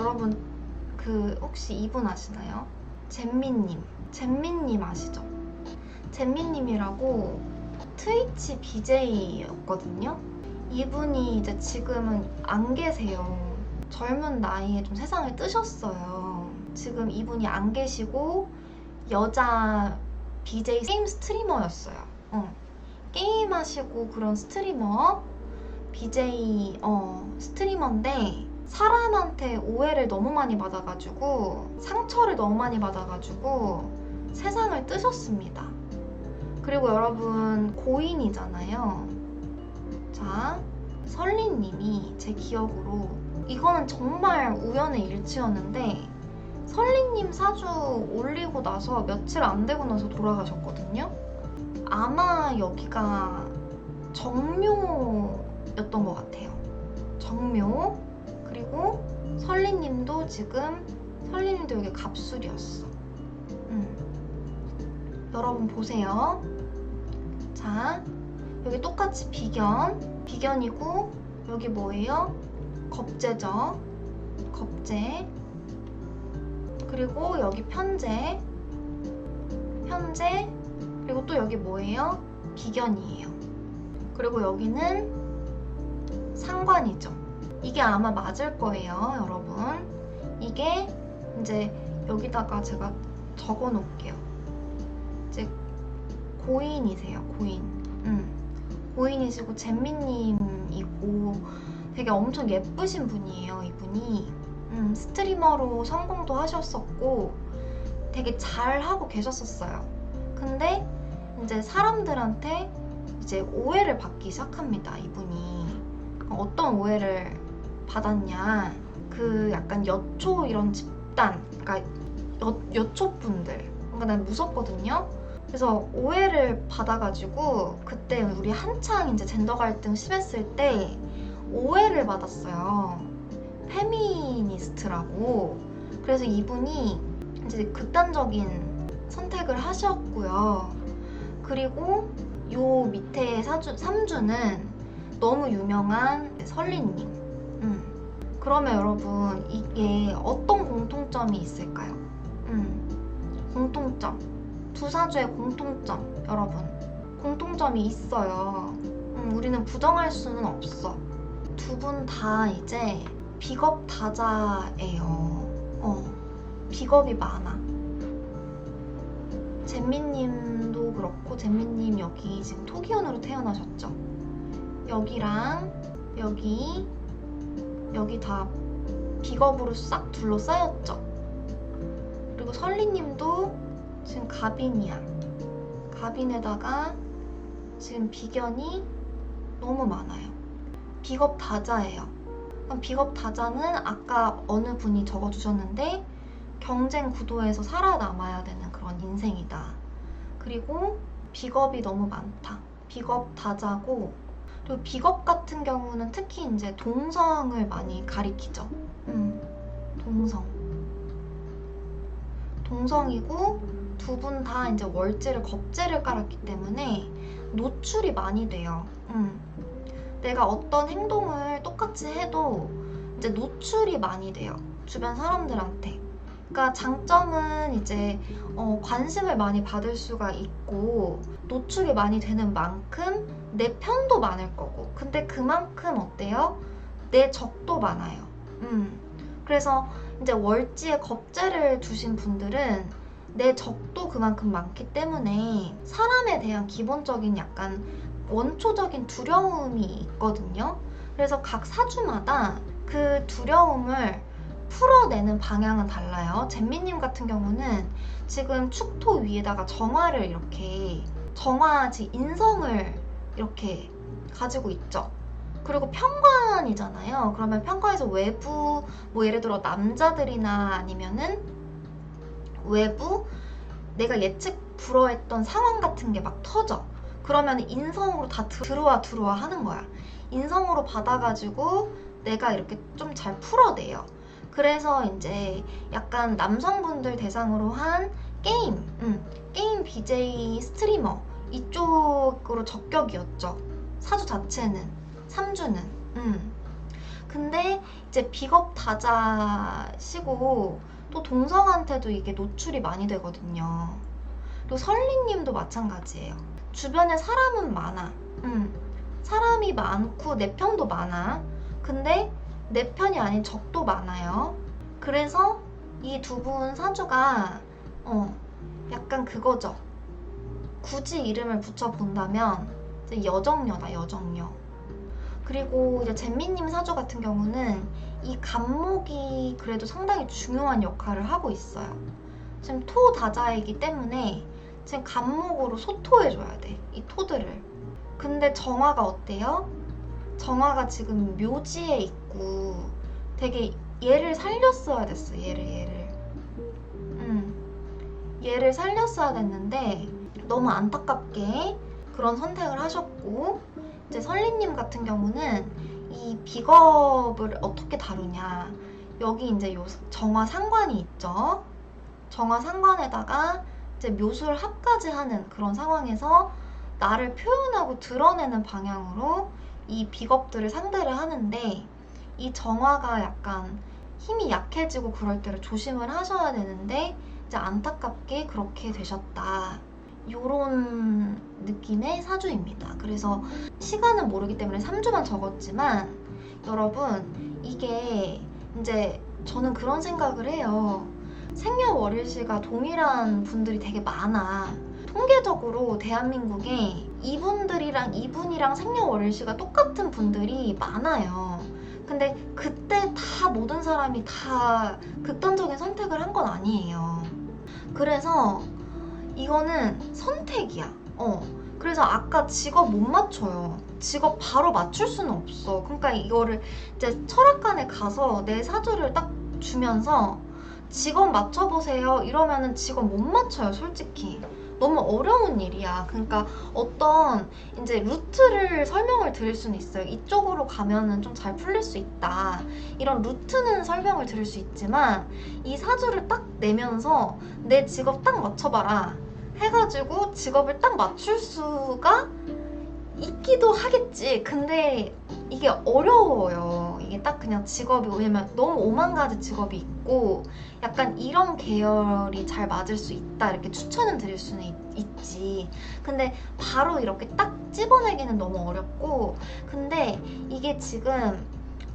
여러분 그 혹시 이분 아시나요? 잼민님. 잼민님 아시죠? 잼민님이라고 트위치 BJ였거든요. 이분이 이제 지금은 안 계세요. 젊은 나이에 좀 세상을 뜨셨어요. 지금 이분이 안 계시고 여자 BJ 게임 스트리머였어요. 어. 게임하시고 그런 스트리머 BJ 어, 스트리머인데 사람한테 오해를 너무 많이 받아가지고 상처를 너무 많이 받아가지고 세상을 뜨셨습니다. 그리고 여러분 고인이잖아요. 자, 설리님이 제 기억으로 이거는 정말 우연의 일치였는데 설리님 사주 올리고 나서 며칠 안 되고 나서 돌아가셨거든요. 아마 여기가 정묘였던 것 같아요. 정묘 그리고 설리님도 지금 설리님도 여기 갑술이었어. 음. 여러분 보세요. 자 여기 똑같이 비견 비견이고 여기 뭐예요? 겁재죠. 겁재 그리고 여기 편재 편재 그리고 또 여기 뭐예요? 비견이에요. 그리고 여기는 상관이죠. 이게 아마 맞을 거예요, 여러분. 이게 이제 여기다가 제가 적어 놓을게요. 이제 고인이세요, 고인. 음. 고인이시고 잼미님이고 되게 엄청 예쁘신 분이에요, 이분이. 음, 스트리머로 성공도 하셨었고 되게 잘 하고 계셨었어요. 근데 이제 사람들한테 이제 오해를 받기 시작합니다, 이분이. 어떤 오해를 받았냐. 그 약간 여초 이런 집단, 그러니까 여, 여초분들. 그러니까 난 무섭거든요. 그래서 오해를 받아가지고 그때 우리 한창 이제 젠더 갈등 심했을 때 오해를 받았어요. 페미니스트라고. 그래서 이분이 이제 극단적인 선택을 하셨고요. 그리고 요 밑에 사주, 3주는 너무 유명한 설리님. 음. 그러면 여러분, 이게 어떤 공통점이 있을까요? 음. 공통점. 두 사주의 공통점, 여러분. 공통점이 있어요. 음, 우리는 부정할 수는 없어. 두 분 다 이제 비겁 다자예요. 어, 비겁이 많아. 잼민님도 그렇고 잼민님 여기 지금 토기현으로 태어나셨죠? 여기랑 여기 여기 다 비겁으로 싹 둘러싸였죠? 그리고 설리님도 지금 갑인이야. 갑인에다가 지금 비견이 너무 많아요. 비겁 다자예요. 비겁 다자는 아까 어느 분이 적어주셨는데 경쟁 구도에서 살아남아야 되는 그런 인생이다. 그리고 비겁이 너무 많다. 비겁 다자고 그리고 비겁 같은 경우는 특히 이제 동성을 많이 가리키죠. 음, 동성. 동성이고 두 분 다 이제 월제를 겁제를 깔았기 때문에 노출이 많이 돼요. 음. 내가 어떤 행동을 똑같이 해도 이제 노출이 많이 돼요. 주변 사람들한테. 그러니까 장점은 이제 어, 관심을 많이 받을 수가 있고 노출이 많이 되는 만큼 내 편도 많을 거고 근데 그만큼 어때요? 내 적도 많아요. 음. 그래서 이제 월지에 겁재를 두신 분들은 내 적도 그만큼 많기 때문에 사람에 대한 기본적인 약간 원초적인 두려움이 있거든요. 그래서 각 사주마다 그 두려움을 풀어내는 방향은 달라요. 잼미님 같은 경우는 지금 축토 위에다가 정화를 이렇게 정화 지 인성을 이렇게 가지고 있죠. 그리고 평관이잖아요. 그러면 평관에서 외부 뭐 예를 들어 남자들이나 아니면은 외부 내가 예측 불허했던 상황 같은 게 막 터져. 그러면 인성으로 다 들어와 들어와 하는 거야. 인성으로 받아가지고 내가 이렇게 좀 잘 풀어내요. 그래서 이제 약간 남성분들 대상으로 한 게임, 음, 게임 BJ 스트리머 이쪽으로 적격이었죠. 사주 자체는 3주는. 음. 근데 이제 비겁 다자시고 또 동성한테도 이게 노출이 많이 되거든요. 또 설리님도 마찬가지예요. 주변에 사람은 많아. 음, 사람이 많고 내 편도 많아. 근데 내 편이 아닌 적도 많아요. 그래서 이 두 분 사주가 어 약간 그거죠. 굳이 이름을 붙여 본다면 이제 여정녀다 여정녀. 그리고 이제 잼미님 사주 같은 경우는 이 간목이 그래도 상당히 중요한 역할을 하고 있어요. 지금 토 다자이기 때문에 지금 간목으로 소토해줘야 돼. 이 토들을. 근데 정화가 어때요? 정화가 지금 묘지에 있 고 되게 얘를 살렸어야 됐어. 얘를 얘를. 음. 얘를 살렸어야 됐는데 너무 안타깝게 그런 선택을 하셨고 이제 설리님 같은 경우는 이 비겁을 어떻게 다루냐 여기 이제 요 정화 상관이 있죠 정화 상관에다가 이제 묘술 합까지 하는 그런 상황에서 나를 표현하고 드러내는 방향으로 이 비겁들을 상대를 하는데 이 정화가 약간 힘이 약해지고 그럴 때를 조심을 하셔야 되는데 이제 안타깝게 그렇게 되셨다. 요런 느낌의 사주입니다. 그래서 시간은 모르기 때문에 3주만 적었지만 여러분 이게 이제 저는 그런 생각을 해요. 생년월일시가 동일한 분들이 되게 많아. 통계적으로 대한민국에 이분들이랑 이분이랑 생년월일시가 똑같은 분들이 많아요. 근데 그때 다 모든 사람이 다 극단적인 선택을 한 건 아니에요. 그래서 이거는 선택이야. 어. 그래서 아까 직업 못 맞춰요. 직업 바로 맞출 수는 없어. 그러니까 이거를 이제 철학관에 가서 내 사주를 딱 주면서 직업 맞춰보세요. 이러면은 직업 못 맞춰요, 솔직히. 너무 어려운 일이야. 그러니까 어떤 이제 루트를 설명을 드릴 수는 있어요. 이쪽으로 가면은 좀 잘 풀릴 수 있다. 이런 루트는 설명을 드릴 수 있지만 이 사주를 딱 내면서 내 직업 딱 맞춰봐라. 해가지고 직업을 딱 맞출 수가 있기도 하겠지. 근데 이게 어려워요. 이게 딱 그냥 직업이 왜냐면 너무 오만 가지 직업이 있고 약간 이런 계열이 잘 맞을 수 있다 이렇게 추천은 드릴 수는 있, 있지. 근데 바로 이렇게 딱 집어내기는 너무 어렵고 근데 이게 지금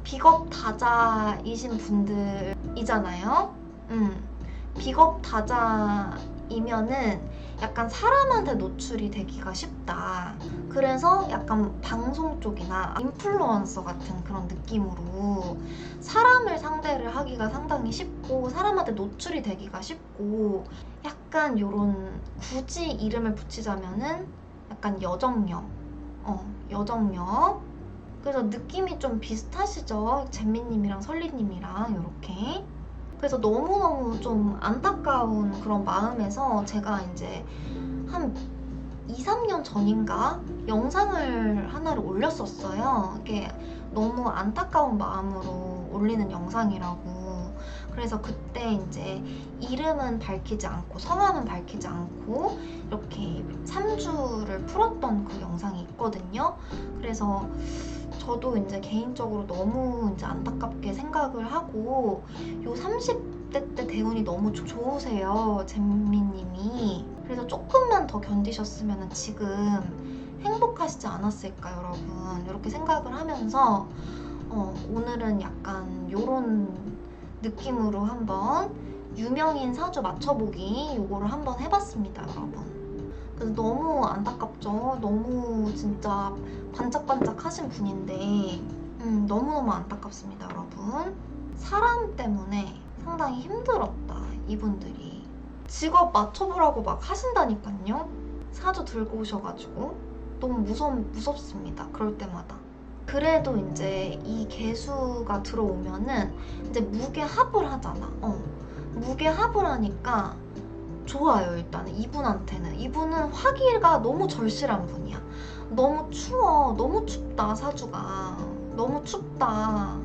비겁 다자이신 분들이잖아요. 음. 비겁 다자 이면은 약간 사람한테 노출이 되기가 쉽다. 그래서 약간 방송 쪽이나 인플루언서 같은 그런 느낌으로 사람을 상대를 하기가 상당히 쉽고 사람한테 노출이 되기가 쉽고 약간 요런 굳이 이름을 붙이자면은 약간 여정녀. 어, 여정녀. 그래서 느낌이 좀 비슷하시죠? 잼미님이랑 설리님이랑 이렇게. 그래서 너무너무 좀 안타까운 그런 마음에서 제가 이제 한 2, 3년 전인가 영상을 하나를 올렸었어요. 이게 너무 안타까운 마음으로 올리는 영상이라고. 그래서 그때 이제 이름은 밝히지 않고 성함은 밝히지 않고 이렇게 3주를 풀었던 그 영상이 있거든요. 그래서 저도 이제 개인적으로 너무 이제 안타깝게 생각을 하고 요 30대 때 대운이 너무 조- 좋으세요, 잼미님이. 그래서 조금만 더 견디셨으면 지금 행복하시지 않았을까, 여러분. 이렇게 생각을 하면서 어, 오늘은 약간 요런 느낌으로 한번 유명인 사주 맞춰보기 요거를 한번 해봤습니다, 여러분. 그래서 너무 안타깝죠. 너무 진짜 반짝반짝 하신 분인데, 음, 너무너무 안타깝습니다, 여러분. 사람 때문에 상당히 힘들었다, 이분들이. 직업 맞춰보라고 막 하신다니까요. 사주 들고 오셔가지고. 너무 무섭, 무섭습니다, 그럴 때마다. 그래도 이제 이 개수가 들어오면은 이제 무게 합을 하잖아. 어. 무게 합을 하니까 좋아요, 일단은. 이분한테는. 이분은 화기가 너무 절실한 분이야. 너무 추워. 너무 춥다, 사주가. 너무 춥다.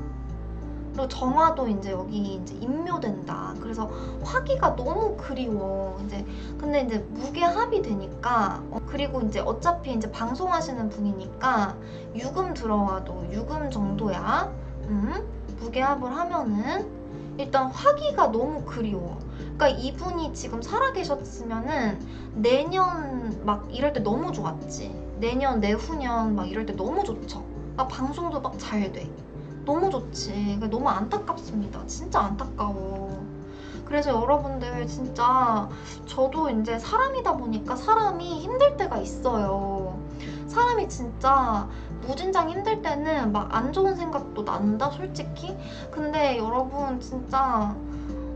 그리고 정화도 이제 여기 이제 임묘된다. 그래서 화기가 너무 그리워. 이제 근데 이제 무게 합이 되니까 어, 그리고 이제 어차피 이제 방송하시는 분이니까 유금 들어와도 유금 정도야. 음? 무계합을 하면은 일단 화기가 너무 그리워. 그러니까 이분이 지금 살아계셨으면은 내년 막 이럴 때 너무 좋았지. 내년, 내후년 막 이럴 때 너무 좋죠. 아, 방송도 막 잘 돼. 너무 좋지. 그러니까 너무 안타깝습니다. 진짜 안타까워. 그래서 여러분들 진짜 저도 이제 사람이다 보니까 사람이 힘들 때가 있어요. 사람이 진짜 무진장 힘들 때는 막 안 좋은 생각도 난다, 솔직히. 근데 여러분 진짜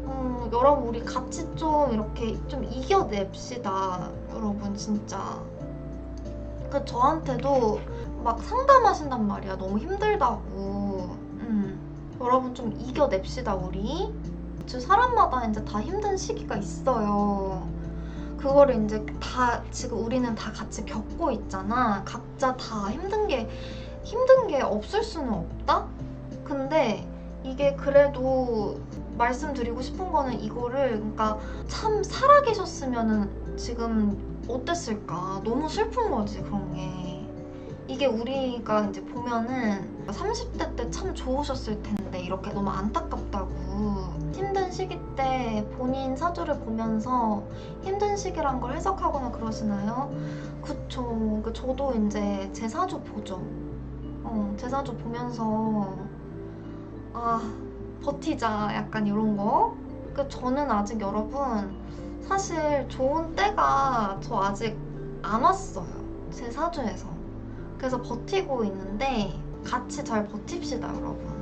음, 여러분 우리 같이 좀 이렇게 좀 이겨냅시다. 여러분 진짜. 그 저한테도 막 상담하신단 말이야. 너무 힘들다고. 음. 여러분 좀 이겨냅시다 우리. 저 사람마다 이제 다 힘든 시기가 있어요. 그거를 이제 다 지금 우리는 다 같이 겪고 있잖아. 각자 다 힘든 게 힘든 게 없을 수는 없다. 근데 이게 그래도 말씀드리고 싶은 거는 이거를 그러니까 참 살아계셨으면은 지금 어땠을까? 너무 슬픈 거지 그런 게. 이게 우리가 이제 보면은 30대 때 참 좋으셨을 텐데 이렇게 너무 안타깝다고 힘든 시기 때 본인 사주를 보면서 힘든 시기란 걸 해석하거나 그러시나요? 그쵸. 그 저도 이제 제 사주 보죠. 어, 제 사주 보면서 아 버티자 약간 이런 거. 그 저는 아직 여러분 사실 좋은 때가 저 아직 안 왔어요. 제 사주에서. 그래서 버티고 있는데 같이 잘 버팁시다 여러분.